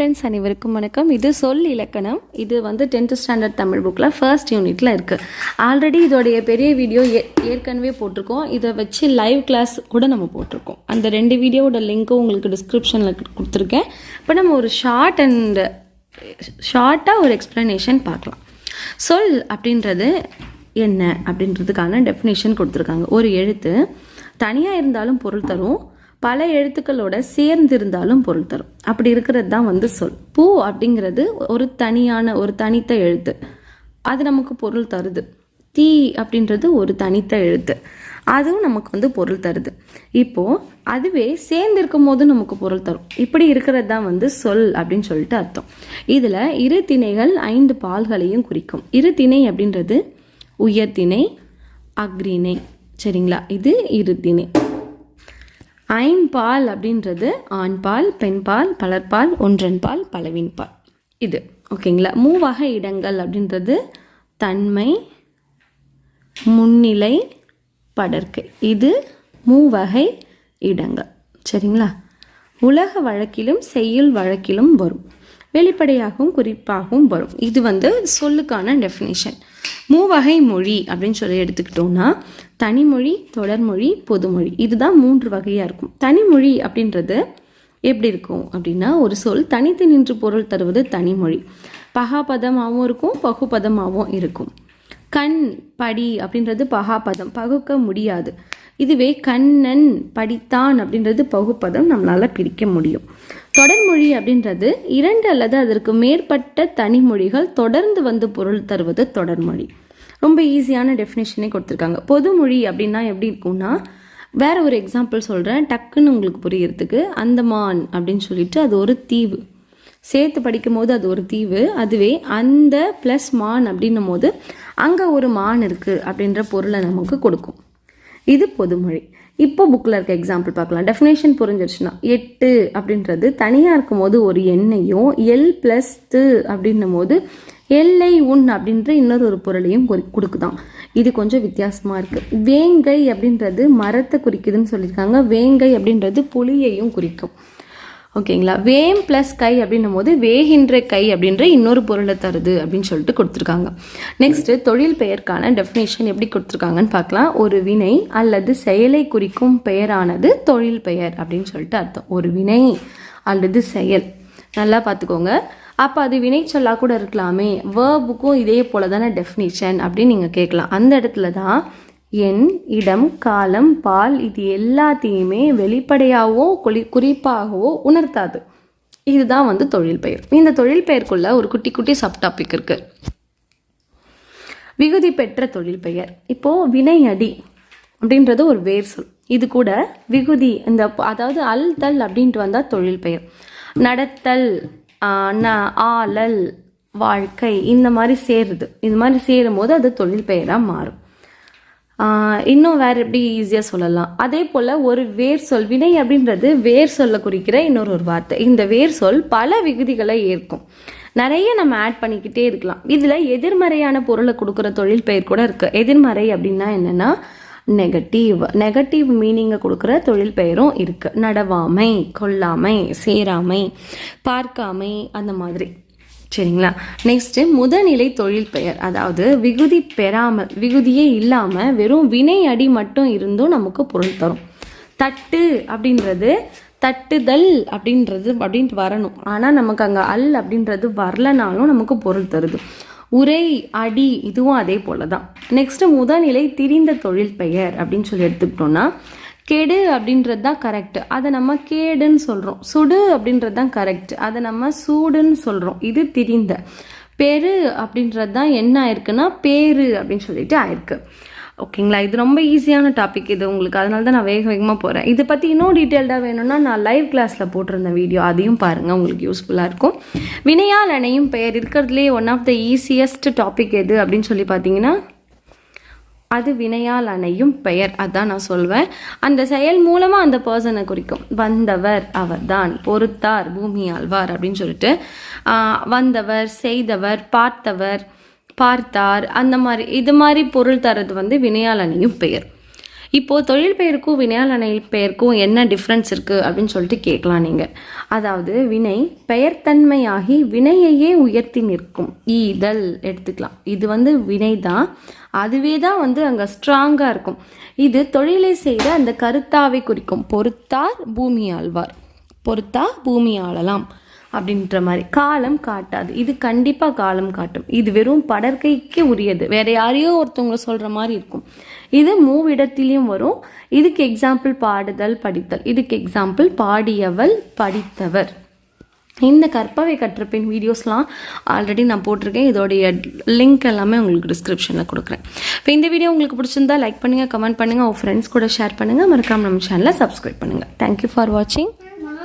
Friends அனைவருக்கும் வணக்கம். இது சொல் இலக்கணம். இது வந்து டென்த் ஸ்டாண்டர்ட் தமிழ் புக்கில் ஃபர்ஸ்ட் யூனிட்டில் இருக்குது ஆல்ரெடி இதோடைய பெரிய வீடியோ ஏ ஏற்கனவே போட்டிருக்கோம். இதை வச்சு லைவ் கிளாஸ் கூட நம்ம போட்டிருக்கோம். அந்த ரெண்டு வீடியோவோட லிங்க்கும் உங்களுக்கு டிஸ்கிரிப்ஷனில் கொடுத்துருக்கேன். இப்போ நம்ம ஒரு ஷார்ட் அண்ட் ஷார்ட்டாக ஒரு எக்ஸ்ப்ளனேஷன் பார்க்கலாம். சொல் அப்படின்றது என்ன அப்படின்றதுக்கான டெஃபினேஷன் கொடுத்துருக்காங்க. ஒரு எழுத்து தனியாக இருந்தாலும் பொருள் தரும். பல எழுத்துக்களோட சேர்ந்து இருந்தாலும் பொருள் தரும். அப்படி இருக்கிறது தான் வந்து சொல். பூ அப்படிங்கிறது ஒரு தனியான ஒரு தனித்த எழுத்து. அது நமக்கு பொருள் தருது. தீ அப்படின்றது ஒரு தனித்த எழுத்து. அதுவும் நமக்கு வந்து பொருள் தருது. இப்போது அதுவே சேர்ந்திருக்கும் போது நமக்கு பொருள் தரும். இப்படி இருக்கிறது தான் வந்து சொல் அப்படின்னு சொல்லிட்டு அர்த்தம். இதில் இரு திணைகள் ஐந்து பால்களையும் குறிக்கும். இரு திணை அப்படின்றது உயர்திணை அக்ரிணை. சரிங்களா? இது இரு திணை. ஐம்பால் அப்படின்றது ஆண்பால் பெண்பால் பலர்பால் ஒன்றன்பால் பலவின்பால். இது ஓகேங்களா? மூவகை இடங்கள் அப்படின்றது தன்மை முன்னிலை படர்க்கை இது மூவகை இடங்கள். சரிங்களா? உலக வழக்கிலும் செய்யுள் வழக்கிலும் வரும். வெளிப்படையாகவும் குறிப்பாகவும் வரும். இது வந்து சொல்லுக்கான டெஃபினேஷன் மூவகை மொழி அப்படின்னு சொல்லி எடுத்துக்கிட்டோம்னா தனிமொழி தொடர்மொழி பொதுமொழி. இதுதான் மூன்று வகையாக இருக்கும். தனிமொழி அப்படின்றது எப்படி இருக்கும் அப்படின்னா ஒரு சொல் தனித்து நின்று பொருள் தருவது தனிமொழி. பகாபதமாகவும் இருக்கும் பகுபதமாகவும் இருக்கும். கண் படி அப்படின்றது பகாபதம் பகுக்க முடியாது. இதுவே கண்ணன் படித்தான் அப்படின்றது பகுப்பதம் நம்மளால் பிரிக்க முடியும். தொடர்மொழி அப்படின்றது இரண்டு அல்லது அதற்கு மேற்பட்ட தனிமொழிகள் தொடர்ந்து வந்து பொருள் தருவது தொடர்மொழி. ரொம்ப ஈஸியான டெஃபினேஷனே கொடுத்துருக்காங்க. பொதுமொழி அப்படின்னா எப்படி இருக்கும்னா வேற ஒரு எக்ஸாம்பிள் சொல்கிறேன் டக்குன்னு உங்களுக்கு புரியறதுக்கு அந்தமான் அப்படின்னு சொல்லிட்டு அது ஒரு தீவு. சேர்த்து படிக்கும் போது அது ஒரு தீவு. அதுவே அந்த ப்ளஸ் மான் அப்படின்னும் போது அங்கே ஒரு மான் இருக்குது அப்படின்ற பொருளை நமக்கு கொடுக்கும். இது பொதுமொழி. இப்போ புக்கில் இருக்க எக்ஸாம்பிள் பார்க்கலாம். டெஃபினேஷன் புரிஞ்சிருச்சுன்னா எட்டு அப்படின்றது தனியாக இருக்கும் போது ஒரு எண்ணையும் எல் ப்ளஸ் து அப்படின்னும் போது எல்லை உண் அப்படின்ற இன்னொரு ஒரு பொருளையும் குறி கொடுக்குதான். இது கொஞ்சம் வித்தியாசமாக இருக்குது வேங்கை அப்படின்றது மரத்தை குறிக்குதுன்னு சொல்லியிருக்காங்க. வேங்கை அப்படின்றது புளியையும் குறிக்கும். ஓகேங்களா? வேம் ப்ளஸ் கை அப்படின்னும் போது வேகின்ற கை அப்படின்ற இன்னொரு பொருளை தருது அப்படின்னு சொல்லிட்டு கொடுத்துருக்காங்க. நெக்ஸ்ட்டு தொழில் பெயருக்கான டெஃபினேஷன் எப்படி கொடுத்துருக்காங்கன்னு பார்க்கலாம். ஒரு வினை அல்லது செயலை குறிக்கும் பெயரானது தொழில் பெயர் அப்படின்னு சொல்லிட்டு அர்த்தம். ஒரு வினை அல்லது செயல். நல்லா பார்த்துக்கோங்க. அப்போ அது வினை கூட இருக்கலாமே. வேர்புக்கும் இதே போல தானே டெஃபினேஷன் அப்படின்னு நீங்கள் கேட்கலாம். அந்த இடத்துல தான் எண் இடம் காலம் பால் இது எல்லாத்தையுமே வெளிப்படையாகவோ குறி குறிப்பாகவோ உணர்த்தாது. இதுதான் வந்து தொழில் பெயர். இந்த தொழில் பெயருக்குள்ள ஒரு குட்டி குட்டி சப் டாபிக் இருக்கு. விகுதி பெற்ற தொழில் பெயர். இப்போ வினையடி அப்படின்றது ஒரு வேர் சொல். இது கூட விகுதி இந்த அதாவது அல் தல் அப்படின்ட்டு வந்தால் தொழில் பெயர். நடத்தல் ந ஆலல் வாழ்க்கை இந்த மாதிரி சேருது. இந்த மாதிரி சேரும் போது அது தொழில் பெயராக மாறும். இன்னும் வேறு எப்படி ஈஸியாக சொல்லலாம்? அதே போல் ஒரு வேர் சொல் வினை அப்படின்றது வேர் சொல்ல குறிக்கிற இன்னொரு ஒரு வார்த்தை. இந்த வேர் சொல் பல விகுதிகளை ஏற்கும் நிறைய நம்ம ஆட் பண்ணிக்கிட்டே இருக்கலாம். இதில் எதிர்மறையான பொருளை கொடுக்குற தொழில் பெயர் கூட இருக்குது எதிர்மறை அப்படின்னா என்னென்னா நெகட்டிவ் நெகட்டிவ் மீனிங்கை கொடுக்குற தொழில் பெயரும் இருக்குது நடவாமை கொல்லாமை சேராமை பார்க்காமை அந்த மாதிரி. சரிங்களா? நெக்ஸ்ட்டு முதநிலை தொழில் பெயர். அதாவது விகுதி பெறாமல் விகுதியே இல்லாமல் வெறும் வினை அடி மட்டும் இருந்தும் நமக்கு பொருள் தரும். தட்டு அப்படின்றது தட்டுதல் அப்படின்றது அப்படின்ட்டு வரணும். ஆனால் நமக்கு அங்கே அல் அப்படின்றது வரலனாலும் நமக்கு பொருள் தருது. உரை அடி இதுவும் அதே போல தான் நெக்ஸ்ட்டு முதநிலை திரிந்த தொழில் பெயர் அப்படின்னு சொல்லி எடுத்துக்கிட்டோம்னா கெடு அப்படின்றது தான் கரெக்ட் அதை நம்ம கேடுன்னு சொல்கிறோம் சுடு அப்படின்றது தான் கரெக்ட் அதை நம்ம சூடுன்னு சொல்கிறோம் இது திரிந்த. பெரு அப்படின்றது தான் என்ன ஆயிருக்குன்னா பேரு அப்படின்னு சொல்லிட்டு ஆயிருக்கு. ஓகேங்களா? இது ரொம்ப ஈஸியான டாபிக் இது உங்களுக்கு. அதனால தான் நான் வேக வேகமாக போகிறேன் இதை பற்றி இன்னும் டீட்டெயில்டாக வேணும்னா நான் லைவ் கிளாஸில் போட்டிருந்த வீடியோ அதையும் பாருங்கள் உங்களுக்கு யூஸ்ஃபுல்லாக இருக்கும். வினையால் அணையும் பெயர் இருக்கிறதுலே one of the easiest topic எது அப்படின்னு சொல்லி பார்த்தீங்கன்னா அது வினையால் அணையும் பெயர். அதான் நான் சொல்வேன். அந்த செயல் மூலமாக அந்த பர்சனை குறிக்கும். வந்தவர் அவர்தான். பொறுத்தார் பூமி ஆழ்வார் அப்படின்னு சொல்லிட்டு. வந்தவர் செய்தவர் பார்த்தவர் பார்த்தார். அந்த மாதிரி இது மாதிரி பொருள் தரது வந்து வினையால் அணையும் பெயர். இப்போது தொழில் பெயருக்கும் வினையாளனை பெயருக்கும் என்ன டிஃப்ரென்ஸ் இருக்குது அப்படின்னு சொல்லிட்டு கேட்கலாம் நீங்கள் அதாவது வினை பெயர்த்தன்மையாகி வினையையே உயர்த்தி நிற்கும். ஈதல் எடுத்துக்கலாம். இது வந்து வினை தான் அதுவே தான் வந்து அங்கே ஸ்ட்ராங்காக இருக்கும். இது தொழிலை செய்த அந்த கருத்தாவை குறிக்கும். பொறுத்தார் பூமி ஆழ்வார். பொறுத்தா பூமி ஆளலாம். அப்படின்ற மாதிரி. காலம் காட்டாது. இது கண்டிப்பாக காலம் காட்டும். இது வெறும் படற்கைக்கு உரியது. வேற யாரையோ ஒருத்தவங்க சொல்கிற மாதிரி இருக்கும். இது மூவிடத்திலையும் வரும். இதுக்கு எக்ஸாம்பிள் பாடுதல் படித்தல். இதுக்கு எக்ஸாம்பிள் பாடியவள் படித்தவர். இந்த கற்பவை கற்றப்பின் வீடியோஸ்லாம் ஆல்ரெடி நான் போட்டிருக்கேன். இதோடைய லிங்க் எல்லாமே உங்களுக்கு டிஸ்கிரிப்ஷனில் கொடுக்குறேன். இப்போ இந்த வீடியோ உங்களுக்கு பிடிச்சிருந்தா லைக் பண்ணுங்கள் கமெண்ட் பண்ணுங்கள் உங்கள் ஃப்ரெண்ட்ஸ் கூட ஷேர் பண்ணுங்கள் மறக்காமல் நம்ம சேனலை சப்ஸ்கிரைப் பண்ணுங்கள் தேங்க்யூ ஃபார் வாட்சிங்